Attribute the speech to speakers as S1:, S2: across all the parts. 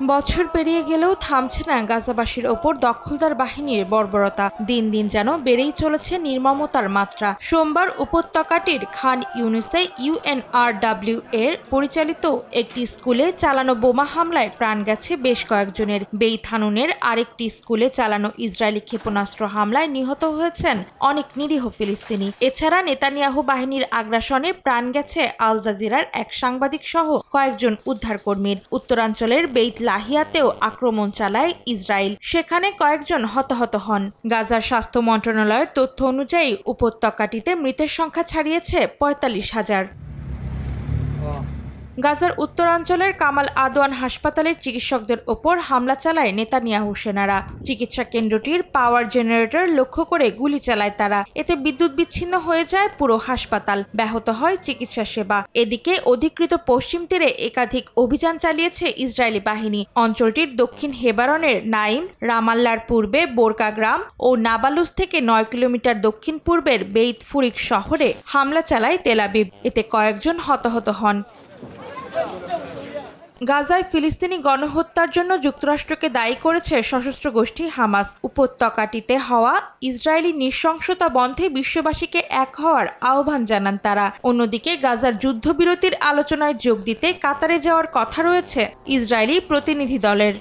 S1: বছর পেরিয়ে গেলেও থামছে না গাজাবাসীর ওপর দখলদার বাহিনীর বর্বরতা। দিন দিন যেন বেড়েই চলেছে নির্মমতার মাত্রা। সোমবার উপত্যকাটির খান ইউনিসে ইউএনআরডব্লিউ এর পরিচালিত একটি স্কুলে চালানো বোমা হামলায় প্রাণ গেছে বেশ কয়েকজনের। বেইথানুনের আরেকটি স্কুলে চালানো ইসরায়েলি ক্ষেপণাস্ত্র হামলায় নিহত হয়েছেন অনেক নিরীহ ফিলিস্তিনি। এছাড়া নেতানিয়াহু বাহিনীর আগ্রাসনে প্রাণ গেছে আল জাজিরার এক সাংবাদিক সহ কয়েকজন উদ্ধারকর্মীর। উত্তরাঞ্চলের বেইত লাহিয়াতেও আক্রমণ চালায় ইসরায়েল। সেখানে কয়েকজন হতাহত হন। গাজার স্বাস্থ্য মন্ত্রণালয়ের তথ্য অনুযায়ী উপত্যকাটিতে মৃতের সংখ্যা ছাড়িয়েছে পঁয়তাল্লিশ হাজার। গাজার উত্তরাঞ্চলের কামাল আদওয়ান হাসপাতালের চিকিৎসকদের ওপর হামলা চালায় নেতানিয়াহু সেনারা। চিকিৎসা কেন্দ্রটির পাওয়ার জেনারেটর লক্ষ্য করে গুলি চালায় তারা। এতে বিদ্যুৎ বিচ্ছিন্ন হয়ে যায় পুরো হাসপাতাল। ব্যাহত হয় চিকিৎসা সেবা। এদিকে অধিকৃত পশ্চিম তীরে একাধিক অভিযান চালিয়েছে ইসরায়েলি বাহিনী। অঞ্চলটির দক্ষিণ হেবারনের নাইম, রামাল্লার পূর্বে বোরকা গ্রাম ও নাবালুস থেকে নয় কিলোমিটার দক্ষিণ পূর্বের বেইত ফুরিক শহরে হামলা চালায় তেলাবিব এতে কয়েকজন হতাহত হন। গাজায় ফিলিস্তিনি গণহত্যার জন্য যুক্তরাষ্ট্রকে দায়ী করেছে সশস্ত্র গোষ্ঠী হামাস। উপত্যকাটিতে হওয়া ইসরায়েলি নৃশংসতা বন্ধে বিশ্ববাসীকে এক হওয়ার আহ্বান জানান তারা। অন্যদিকে গাজার যুদ্ধবিরতির আলোচনায় যোগ দিতে কাতারে যাওয়ার কথা রয়েছে ইসরায়েলি প্রতিনিধি দলের।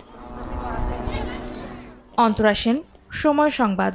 S1: অন্তরাসেন, সময় সংবাদ।